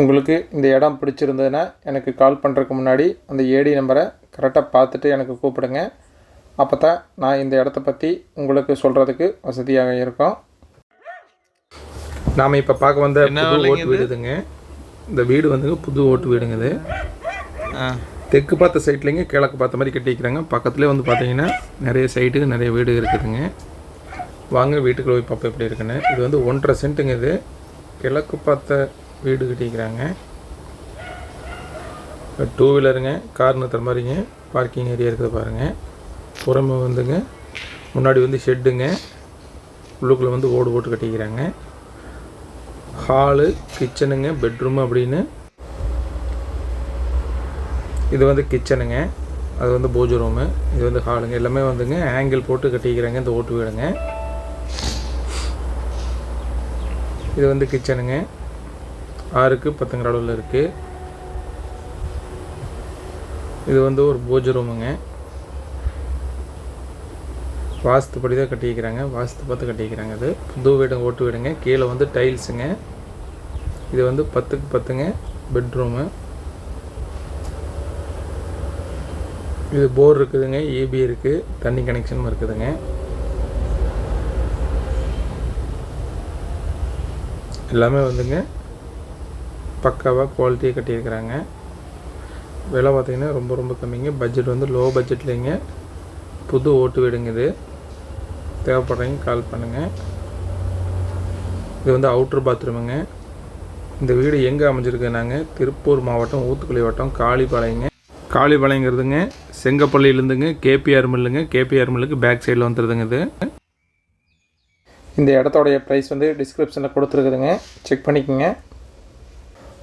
உங்களுக்கு இந்த இடம் பிடிச்சிருந்ததுன்னா எனக்கு கால் பண்ணுறதுக்கு முன்னாடி அந்த ஏடி நம்பரை கரெக்டாக பார்த்துட்டு எனக்கு கூப்பிடுங்க. அப்போ தான் நான் இந்த இடத்த பற்றி உங்களுக்கு சொல்கிறதுக்கு வசதியாக இருக்கும். நாம் இப்போ பார்க்க வந்த புது ஓட்டு வீடுதுங்க இந்த வீடு வந்துங்க புது ஓட்டு வீடுங்க இது. தெற்கு பார்த்த சைட்லேங்க கிழக்கு பார்த்த மாதிரி கட்டிக்கிறாங்க பக்கத்துலேயே வந்து பார்த்தீங்கன்னா நிறைய சைட்டு நிறைய வீடு இருக்குதுங்க. வாங்க வீட்டுக்குள்ள போய் பார்ப்போம் எப்படி இருக்குன்னு. இது வந்து ஒன்றரை சென்ட்டுங்க இது. கிழக்கு பார்த்த வீடு கட்டிக்கிறாங்க டூ வீலருங்க கார் நிறுத்துற மாதிரிங்க பார்க்கிங் ஏரியா இருக்குது பாருங்கள் புறமே வந்துங்க முன்னாடி வந்து ஷெட்டுங்க உள்ளுக்குள்ளே வந்து ஓடு போட்டு கட்டிக்கிறாங்க. ஹாலு கிச்சனுங்க பெட்ரூம் அப்படின்னு. இது வந்து கிச்சனுங்க அது வந்து பூஜை ரூமு இது வந்து ஹாலுங்க எல்லாமே வந்துங்க ஆங்கிள் போட்டு கட்டிக்கிறாங்க இந்த ஓட்டு வீடுங்க. இது வந்து கிச்சனுங்க ஆறுக்கு பத்துங்கிற அளவில் இருக்குது இது வந்து ஒரு பூஜை ரூமுங்க. வாஸ்துப்படி தான் கட்டிக்கிறாங்க வாஸ்து பார்த்து கட்டிக்கிறாங்க அது புது வீடு ஓட்டு வீடுங்க. கீழே வந்து டைல்ஸுங்க. இது வந்து பத்துக்கு பத்துங்க. பெட்ரூமு. இது போர் இருக்குதுங்க. ஏபி இருக்குது தண்ணி கனெக்ஷனும் இருக்குதுங்க. எல்லாமே வந்துங்க. பக்காவாக குவாலிட்டியாக கட்டியிருக்கிறாங்க. விலை பார்த்திங்கன்னா ரொம்ப ரொம்ப கம்மிங்க. பட்ஜெட் வந்து லோ பட்ஜெட்லேங்க புது ஓட்டு வீடுங்க இது. தேவைப்படுறீங்க கால் பண்ணுங்கள் இது வந்து அவுட்ரு பாத்ரூமுங்க இந்த வீடு எங்கே அமைஞ்சிருக்குனாங்க திருப்பூர் மாவட்டம் ஊத்துக்குளி வட்டம் காளிபாளையங்க. காளிபாளையங்கிறதுங்க செங்கப்பள்ளியிலேருந்துங்க கேபிஆர் மில்லுங்க. கேபிஆர் மில்லுக்கு பேக் சைடில் வந்துடுதுங்க இது. இந்த இடத்தோடைய ப்ரைஸ் வந்து டிஸ்கிரிப்ஷனில் கொடுத்துருக்குதுங்க. செக் பண்ணிக்கோங்க.